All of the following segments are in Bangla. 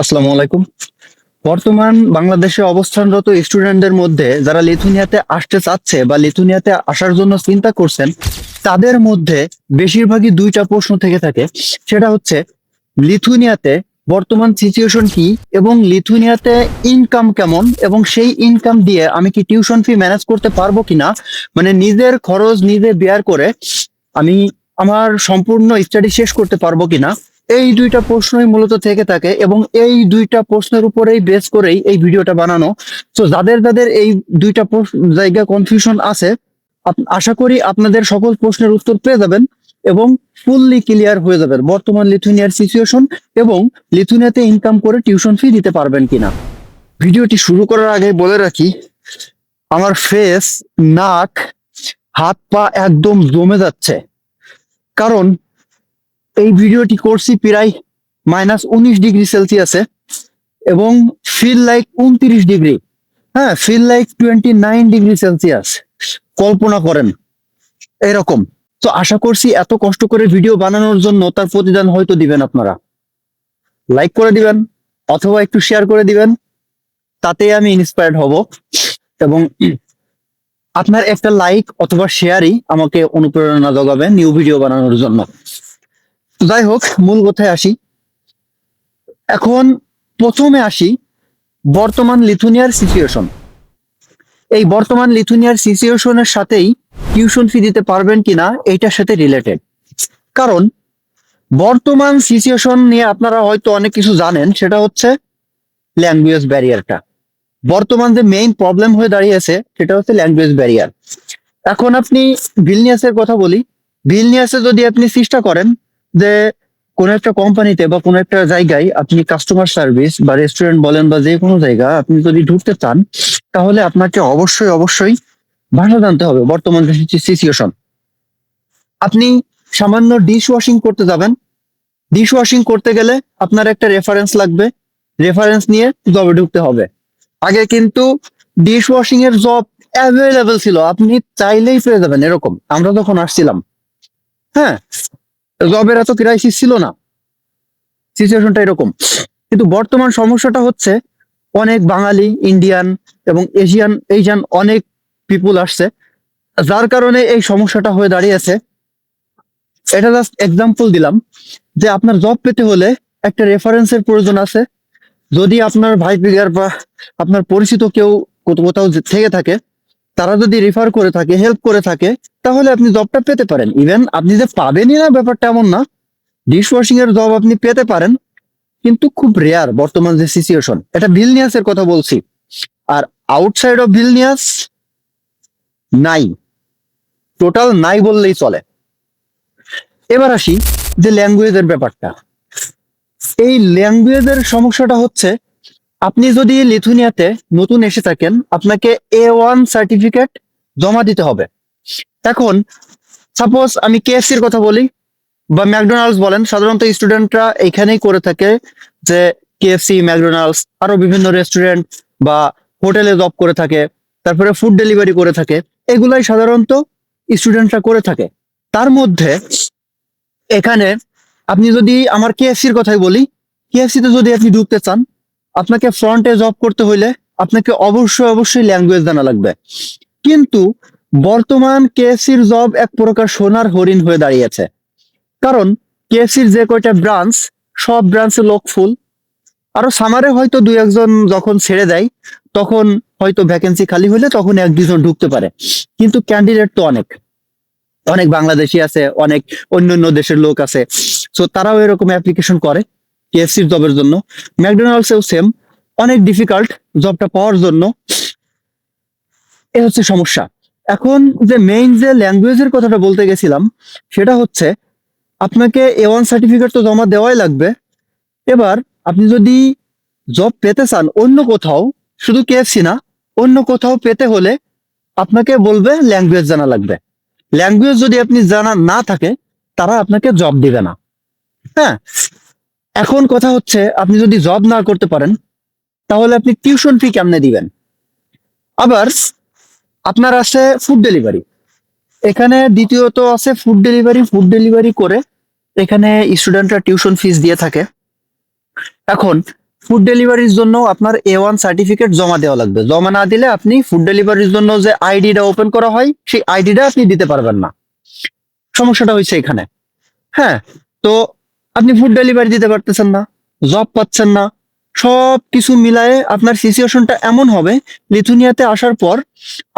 আসসালামু আলাইকুম। বর্তমান বাংলাদেশে অবস্থানরত স্টুডেন্টদের মধ্যে যারা লিথুনিয়াতে আসতে চাচ্ছে বা লিথুনিয়াতে আসার জন্য চিন্তা করছেন, তাদের মধ্যে বেশিরভাগই দুইটা প্রশ্ন থেকে থাকে। সেটা হচ্ছে, লিথুনিয়াতে বর্তমান সিচুয়েশন কি এবং লিথুনিয়াতে ইনকাম কেমন এবং সেই ইনকাম দিয়ে আমি কি টিউশন ফি ম্যানেজ করতে পারব কিনা? মানে নিজের খরচ নিজে বেয়ার করে আমি আমার সম্পূর্ণ স্টাডি শেষ করতে পারব কিনা? এই দুইটা প্রশ্নই মূলত থেকে থাকে এবং এই দুইটা প্রশ্নের উপরেই বেস করেই এই ভিডিওটা বানানো। তো যাদের যাদের এই দুইটা জায়গা কনফিউশন আছে আশা করি আপনাদের সকল প্রশ্নের উত্তর পেয়ে যাবেন এবং ফুললি ক্লিয়ার হয়ে যাবেন বর্তমান লিথুনিয়ার সিচুয়েশন এবং লিথুনিয়াতে ইনকাম করে টিউশন ফি দিতে পারবেন কিনা। ভিডিওটি শুরু করার আগে বলে রাখি, আমার ফেস নাক হাত পা একদম জমে যাচ্ছে। কারণ এই ভিডিওটি করছি প্রায় মাইনাস উনিশ ডিগ্রি সেলসিয়াসে এবং ফিল লাইক উনত্রিশ ডিগ্রি। হ্যাঁ feel like twenty nine degree Celsius. কল্পনা করেন, এরকম। তো আশা করছি এত কষ্ট করে ভিডিও বানানোর জন্য তার প্রতিদান হয়তো দিবেন আপনারা। লাইক করে দিবেন, অথবা একটু শেয়ার করে দিবেন তাতে আমি ইন্সপায়ার্ড হব। এবং আপনার একটা লাইক অথবা শেয়ারই আমাকে অনুপ্রেরণা যোগাবে নিউ ভিডিও বানানোর জন্য। যাই হোক মূল কথায় আসি। এখন প্রথমে আসি বর্তমান লিথুনিয়ার সিচুয়েশন এই বর্তমান লিথুনিয়ার সিচুয়েশনের সাথেই টিউশন ফি দিতে পারবেন কিনা, এইটার সাথে রিলেটেড কারণ, বর্তমান সিচুয়েশন নিয়ে আপনারা হয়তো অনেক কিছু জানেন, সেটা হচ্ছে ল্যাঙ্গুয়েজ ব্যারিয়ারটা বর্তমান যে মেইন প্রবলেম হয়ে দাঁড়িয়েছে, সেটা হচ্ছে ল্যাঙ্গুয়েজ ব্যারিয়ার এখন আপনি ভিলনিয়াসের কথা বলি। ভিলনিয়াসে যদি আপনি চেষ্টা করেন যে কোনো একটা কোম্পানিতে বা কোনো একটা জায়গায় আপনি কাস্টমার সার্ভিস বা রেস্টুরেন্ট বলেন বা যে কোনো জায়গা আপনি যদি ঢুকতে চান, তাহলে আপনাকে অবশ্যই অবশ্যই ভাষা জানতে হবে বর্তমান সিচুয়েশন আপনি সামান্য ডিশ ওয়াশিং করতে যাবেন। ডিশ ওয়াশিং করতে গেলে আপনার একটা রেফারেন্স লাগবে। রেফারেন্স নিয়ে জবে ঢুকতে হবে। আগে কিন্তু ডিশ ওয়াশিং এর জব অ্যাভেলেবেল ছিল। আপনি চাইলেই পেয়ে যাবেন এরকম। আমরা যখন আসছিলাম হ্যাঁ জবের এত ক্রাইসিস ছিল না। সিচুয়েশনটা এরকম। কিন্তু বর্তমান সমস্যাটা হচ্ছে অনেক বাঙালি ইন্ডিয়ান এবং এশিয়ান এশিয়ান অনেক পিপুল আসছে। যার কারণে এই সমস্যাটা হয়ে দাঁড়িয়েছে। এটা জাস্ট এক্সাম্পল দিলাম যে আপনার জব পেতে হলে একটা রেফারেন্সের প্রয়োজন আছে। যদি আপনার ভাই ফিগার বা আপনার পরিচিত কেউ কোথাও কোথাও থেকে থাকে তারা যদি রেফার করে থাকে হেল্প করে থাকে, তাহলে আপনি জবটা পেতে পারেন। ইভেন আপনি যে পাবেনই না, ব্যাপারটা এমন না ডিশ ওয়াশিং এর জব আপনি পেতে পারেন, কিন্তু খুব রেয়ার বর্তমান যে সিচুয়েশন এটা ভিলনিয়াস এর কথা বলছি। আর আউটসাইড অফ ভিলনিয়াস নাই। টোটাল নাই বললেই চলে। এবার আসি যে ল্যাঙ্গুয়েজের ব্যাপারটা। এই ল্যাঙ্গুয়েজের সমস্যাটা হচ্ছে আপনি যদি লিথুনিয়াতে নতুন এসে থাকেন, আপনাকে এ ওয়ান সার্টিফিকেট জমা দিতে হবে। এখন সাপোজ আমি কেএফসির কথা বলি, বা ম্যাকডোনাল্ডস বলেন, সাধারণত স্টুডেন্টরা এখানেই করে থাকে যে কেএফসি ম্যাকডোনাল্ডস আরও বিভিন্ন রেস্টুরেন্ট বা হোটেলে জব করে থাকে, তারপরে ফুড ডেলিভারি করে থাকে, এগুলাই সাধারণত স্টুডেন্টরা করে থাকে। তার মধ্যে এখানে আপনি যদি আমার কেএফসির কথাই বলি কেএফসিতে যদি আপনি ঢুকতে চান আপনাকে ফ্রন্টে জব করতে হইলে আপনাকে অবশ্যই অবশ্যই ল্যাঙ্গুয়েজ জানা লাগবে। কিন্তু বর্তমান কেএফসির জব এক প্রকার সোনার হরিণ হয়ে দাঁড়িয়েছে কারণ কেএফসির যে কয়টা ব্রাঞ্চ সব ব্রাঞ্চে লোক ফুল আরও সামারে হয়তো দুই একজন যখন ছেড়ে দেয়, তখন হয়তো ভ্যাকেন্সি খালি হলে তখন এক দুজন ঢুকতে পারে। কিন্তু ক্যান্ডিডেট তো অনেক। অনেক বাংলাদেশি আছে, অনেক অন্য অন্য দেশের লোক আছে। সো তারাও এরকম অ্যাপ্লিকেশন করে। কেএফসির জবের জন্য। ম্যাকডোনাল্ডসেও সেম অনেক ডিফিকাল্ট জবটা পাওয়ার জন্য। এ হচ্ছে সমস্যা। এখন যে মেইন যে ল্যাঙ্গুয়েজের কথাটা বলতে গেছিলাম, সেটা হচ্ছে আপনাকে এ ওয়ান সার্টিফিকেট তো জমা দেওয়াই লাগবে। এবার আপনি যদি জব পেতে চান অন্য কোথাও, শুধু কেএফসি না, অন্য কোথাও পেতে হলে আপনাকে বলবে ল্যাঙ্গুয়েজ জানা লাগবে। ল্যাঙ্গুয়েজ যদি আপনি জানা না থাকে, তারা আপনাকে জব দিবে না। হ্যাঁ? এখন কথা হচ্ছে, আপনি যদি জব না করতে পারেন, তাহলে আপনি টিউশন ফি কেমনে দিবেন? আবার, আপনার আছে ফুড ডেলিভারি এখানে দ্বিতীয়ত আছে ফুড ডেলিভারি ফুড ডেলিভারি করে এখানে স্টুডেন্টরা টিউশন ফিস দিয়ে থাকে। এখন ফুড ডেলিভারির জন্য আপনার এ ওয়ান সার্টিফিকেট জমা দেওয়া লাগবে। জমা না দিলে আপনি ফুড ডেলিভারির জন্য যে আইডিটা ওপেন করা হয়, সেই আইডিটা আপনি দিতে পারবেন না। সমস্যাটা হয়েছে এখানে। হ্যাঁ তো আপনি ফুড ডেলিভারি দিতে পারতেছেন না জব পাচ্ছেন না সব কিছু মিলায়ে আপনার সিচুয়েশনটা এমন হবে, লিথুনিয়াতে আসার পর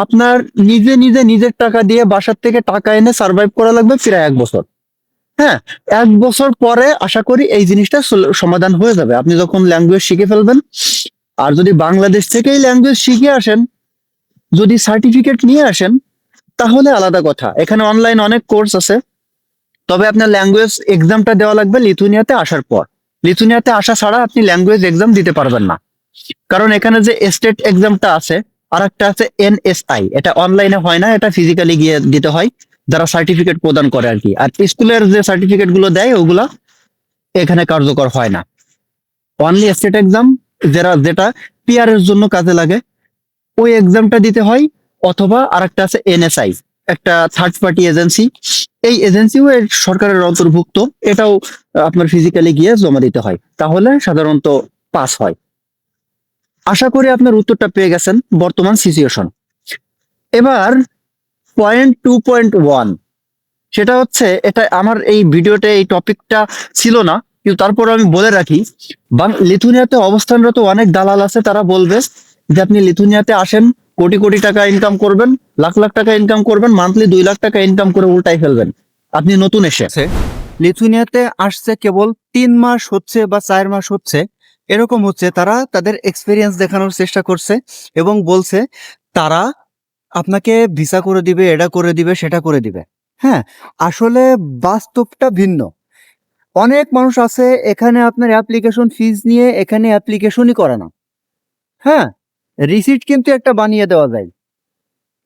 আপনার নিজে নিজে নিজের টাকা দিয়ে বাসার থেকে টাকা এনে সার্ভাইভ করা লাগবে প্রায় এক বছর। হ্যাঁ এক বছর পরে আশা করি এই জিনিসটা সমাধান হয়ে যাবে। আপনি যখন ল্যাঙ্গুয়েজ শিখে ফেলবেন, আর যদি বাংলাদেশ থেকেই ল্যাঙ্গুয়েজ শিখে আসেন, যদি সার্টিফিকেট নিয়ে আসেন, তাহলে আলাদা কথা। এখানে অনলাইন অনেক কোর্স আছে। তবে আপনার ল্যাঙ্গুয়েজ এক্সামটা দেওয়া লাগবে লিথুনিয়াতে আসার পর। লিথুনিয়াতে আসা ছাড়া আপনি ল্যাঙ্গুয়েজ এক্সাম দিতে পারবেন না। কারণ এখানে যে স্টেট এক্সামটা আছে আর একটা আছে এনএসআই এটা অনলাইনে হয় না, এটা ফিজিক্যালি গিয়ে দিতে হয়। যারা সার্টিফিকেট প্রদান করে আর কি। আর স্কুলের যে সার্টিফিকেটগুলো দেয়, ওগুলা এখানে কার্যকর হয় না। অনলি স্টেট এক্সাম যারা, যেটা পিআর এর জন্য কাজে লাগে, ওই এক্সামটা দিতে হয়, অথবা আর একটা আছে এনএসআই একটা থার্ড পার্টি এজেন্সি এই এজেন্সিও এর সরকারের অন্তর্ভুক্ত। এটাও আপনার ফিজিক্যালি গিয়ে জমা দিতে হয়। তাহলে সাধারণত পাস হয়। আশা করি আপনার উত্তরটা পেয়ে গেছেন বর্তমান সিচুয়েশন এবার পয়েন্ট টু পয়েন্ট ওয়ান সেটা হচ্ছে, এটা আমার এই ভিডিওতে এই টপিকটা ছিল না, কিন্তু তারপর আমি বলে রাখি লিথুনিয়াতে অবস্থানরত অনেক দালাল আছে, তারা বলবে যে আপনি লিথুনিয়াতে আসেন কোটি কোটি টাকা ইনকাম করবেন, লাখ লাখ টাকা ইনকাম করবেন মান্থলি দুই লাখ টাকা ইনকাম করে উল্টাই ফেলবেন। আপনি নতুন এসে। লিথুনিয়াতে আসছে কেবল তিন মাস হচ্ছে বা চার মাস হচ্ছে, এরকম হচ্ছে তারা তাদের এক্সপিরিয়েন্স দেখানোর চেষ্টা করছে এবং বলছে, তারা আপনাকে ভিসা করে দিবে, এটা করে দিবে, সেটা করে দিবে। হ্যাঁ আসলে বাস্তবটা ভিন্ন। অনেক মানুষ আছে, এখানে আপনার অ্যাপ্লিকেশন ফিজ নিয়ে এখানে অ্যাপ্লিকেশনই করে না। হ্যাঁ রিসিট কিন্তু একটা বানিয়ে দেওয়া যায়।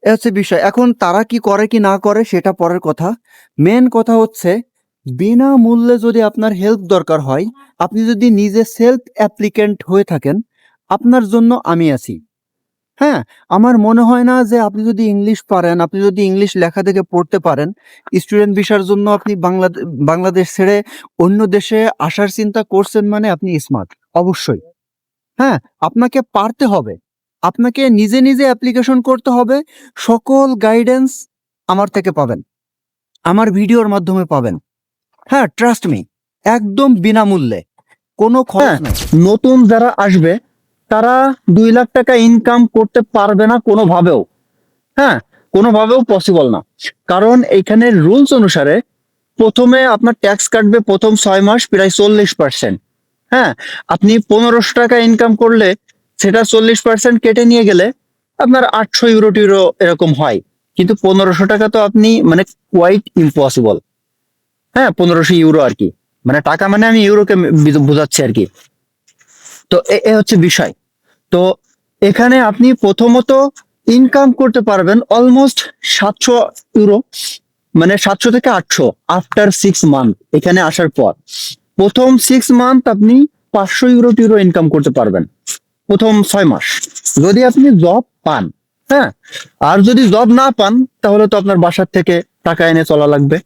এ হচ্ছে বিষয়। এখন তারা কি করে কি না করে সেটা পরের কথা। মেন কথা হচ্ছে, বিনামূল্যে যদি আপনার হেল্প দরকার হয়, আপনি যদি নিজে সেলফ অ্যাপ্লিকেন্ট হয়ে থাকেন, আপনার জন্য আমি আছি। হ্যাঁ আমার মনে হয় না যে আপনি যদি ইংলিশ পারেন, আপনি যদি ইংলিশ লেখা থেকে পড়তে পারেন স্টুডেন্ট ভিসার জন্য আপনি বাংলা, বাংলাদেশ ছেড়ে অন্য দেশে আসার চিন্তা করছেন মানে আপনি স্মার্ট অবশ্যই। হ্যাঁ আপনাকে পারতে হবে। আপনাকে নিজে নিজে অ্যাপ্লিকেশন করতে হবে। সকল গাইডেন্স আমার থেকে পাবেন। আমার ভিডিওর মাধ্যমে পাবেন। হ্যাঁ ট্রাস্ট মি একদম বিনামূল্যে। কোনো খরচ হ্যাঁ। নেই। নতুন যারা আসবে তারা দুই লাখ টাকা ইনকাম করতে পারবে না কোনোভাবেও। হ্যাঁ কোনোভাবেও পসিবল না। কারণ এখানে রুলস অনুসারে প্রথমে আপনার ট্যাক্স কাটবে প্রথম ছয় মাস প্রায় চল্লিশ পার্সেন্ট হ্যাঁ আপনি পনেরোশো টাকা ইনকাম করলে সেটা চল্লিশ পার্সেন্ট কেটে নিয়ে গেলে আপনার আটশো ইউরো টিউরো এরকম হয়। কিন্তু পনেরোশো টাকা তো আপনি মানে কোয়াইট ইম্পসিবল হ্যাঁ পনেরোশো ইউরো আর কি। মানে টাকা মানে আমি ইউরোকে বোঝাচ্ছি আর কি। তো এ হচ্ছে বিষয়। তো এখানে আপনি প্রথমত ইনকাম করতে পারবেন অলমোস্ট সাতশো ইউরো মানে সাতশো থেকে আটশো আফটার সিক্স মান্থ এখানে আসার পর। প্রথম সিক্স মান্থ আপনি পাঁচশো ইউরো টিউরো ইনকাম করতে পারবেন। প্রথম ছয় মাস। যদি আপনি জব পান হ্যাঁ? আর যদি জব না পান, তাহলে তো আপনার বাসার থেকে টাকা এনে চলা লাগবে।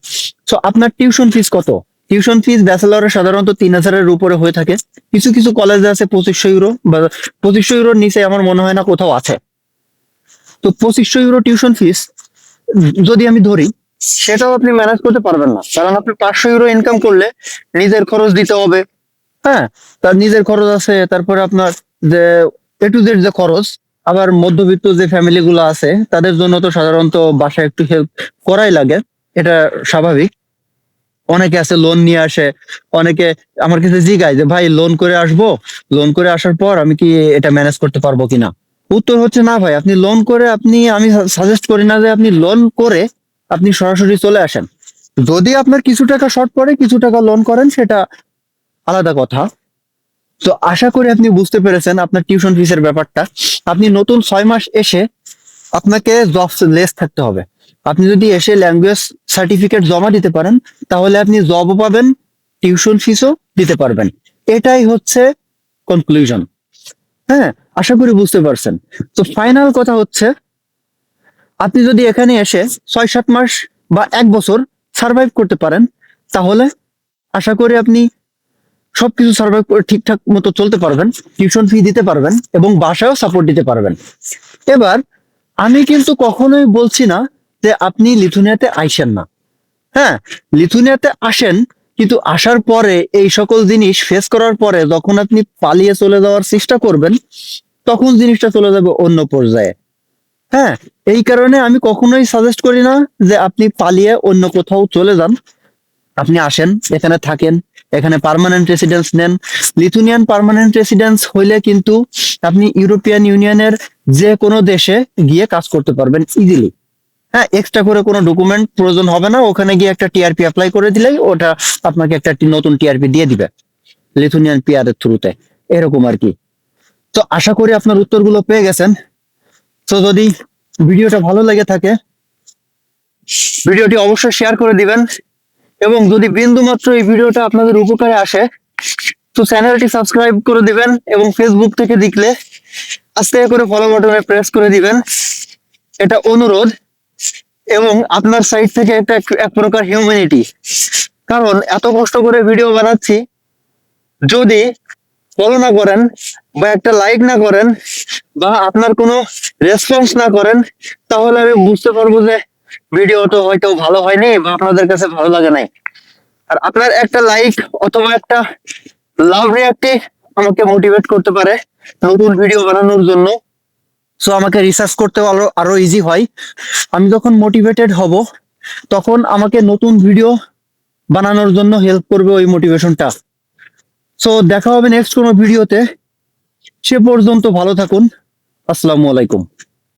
তো আপনার টিউশন ফিস কত? টিউশন ফিস ব্যাচেলরের সাধারণত তিন হাজারের উপরে হয়ে থাকে। কিছু কিছু কলেজে আছে পঁচিশশো ইউরো বা পঁচিশশো ইউরোর নিচে আমার মনে হয় না কোথাও আছে। তো পঁচিশশো ইউরো টিউশন ফিস যদি আমি ধরি, সেটাও আপনি ম্যানেজ করতে পারবেন না। কারণ আপনি পাঁচশো ইউরো ইনকাম করলে নিজের খরচ দিতে হবে। হ্যাঁ? তার নিজের খরচ আছে, তারপরে আপনার যে এ টু জেড যে খরচ, আবার মধ্যবিত্ত যে ফ্যামিলি গুলো আছে, তাদের জন্য তো সাধারণত বাসায় একটু হেল্প করাই লাগে, এটা স্বাভাবিক। অনেকে আছে লোন নিয়ে আসে, অনেকে আমার কাছে জিগায় যে, ভাই লোন করে আসব? লোন করে আসার পর আমি কি এটা ম্যানেজ করতে পারব কিনা? উত্তর হচ্ছে, না ভাই, আপনি লোন করে আপনি, আমি সাজেস্ট করি না যে আপনি লোন করে আপনি সরাসরি চলে আসেন। যদি আপনার কিছু টাকা শর্ট পড়ে, কিছু টাকা লোন করেন, সেটা আলাদা কথা। তো আশা করি আপনি বুঝতে পেরেছেন আপনার টিউশন ফিসের ব্যাপারটা। আপনি নতুন ছয় মাস এসে আপনাকে জব লেস থাকতে হবে। আপনি যদি এসে ল্যাঙ্গুয়েজ সার্টিফিকেট জমা দিতে পারেন, তাহলে আপনি জবও পাবেন টিউশন ফিসও দিতে পারবেন। এটাই হচ্ছে কনক্লুশন হ্যাঁ আশা করি বুঝতে পারছেন। তো ফাইনাল কথা হচ্ছে, আপনি যদি এখানে এসে ছয় সাত মাস বা এক বছর সার্ভাইভ করতে পারেন, তাহলে আশা করি আপনি সবকিছু সার্ভাইভ করে ঠিকঠাক মতো চলতে পারবেন টিউশন ফি দিতে পারবেন এবং বাসায়ও সাপোর্ট দিতে পারবেন। এবার আমি কিন্তু কখনোই বলছি না যে আপনি লিথুনিয়াতে আইসেন না। হ্যাঁ লিথুনিয়াতে আসেন কিন্তু আসার পরে এই সকল জিনিস ফেস করার পরে যখন আপনি পালিয়ে চলে যাওয়ার চেষ্টা করবেন, তখন জিনিসটা চলে যাবে অন্য পর্যায়ে। হ্যাঁ এই কারণে আমি কখনোই সাজেস্ট করি না যে আপনি পালিয়ে অন্য কোথাও চলে যান। আপনি আসেন, এখানে থাকেন এখানে পার্মানেন্ট রেসিডেন্স নেন। লিথুনিয়ান পার্মানেন্ট রেসিডেন্স হইলে কিন্তু আপনি ইউরোপিয়ান ইউনিয়নের যে কোনো দেশে গিয়ে কাজ করতে পারবেন ইজিলি হ্যাঁ এক্সট্রা করে কোনো ডকুমেন্ট প্রয়োজন হবে না। ওখানে গিয়ে একটা টিআরপি অ্যাপ্লাই করে দিলেই ওটা আপনাকে একটা নতুন টিআরপি দিয়ে দিবে লিথুনিয়ান পিআর এর থ্রুতে এরকম আর কি। তো আশা করি আপনার উত্তরগুলো পেয়ে গেছেন। তো যদি ভিডিওটা ভালো লেগে থাকে, ভিডিওটি অবশ্যই শেয়ার করে দিবেন। এবং যদি বিন্দু মাত্র এই ভিডিওটা আপনাদের উপকারে আসে, তো চ্যানেলটি সাবস্ক্রাইব করে দিবেন এবং ফেসবুক থেকে দেখলে আস্তে করে ফলো বাটনে প্রেস করে দিবেন। এটা অনুরোধ এবং আপনার সাইড থেকে এটা এক- এক প্রকার হিউম্যানিটি কারণ এত কষ্ট করে ভিডিও বানাচ্ছি, যদি ফলো না করেন বা একটা লাইক না করেন বা আপনার কোনো রেসপন্স না করেন, তাহলে আমি বুঝতে পারব যে ভিডিও তো হয়তো ভালো হয়নি বা আপনাদের কাছে ভালো লাগে নাই। আর আপনার একটা লাইক অথবা একটা লাভ রিয়াক্টে আমাকে মোটিভেট করতে পারে নতুন ভিডিও বানানোর জন্য। সো আমাকে রিসার্চ করতে আরও আরও ইজি হয়। আমি যখন মোটিভেটেড হব, তখন আমাকে নতুন ভিডিও বানানোর জন্য হেল্প করবে ওই মোটিভেশনটা সো দেখা হবে নেক্সট কোনো ভিডিওতে সে পর্যন্ত ভালো থাকুন। আসসালামু আলাইকুম।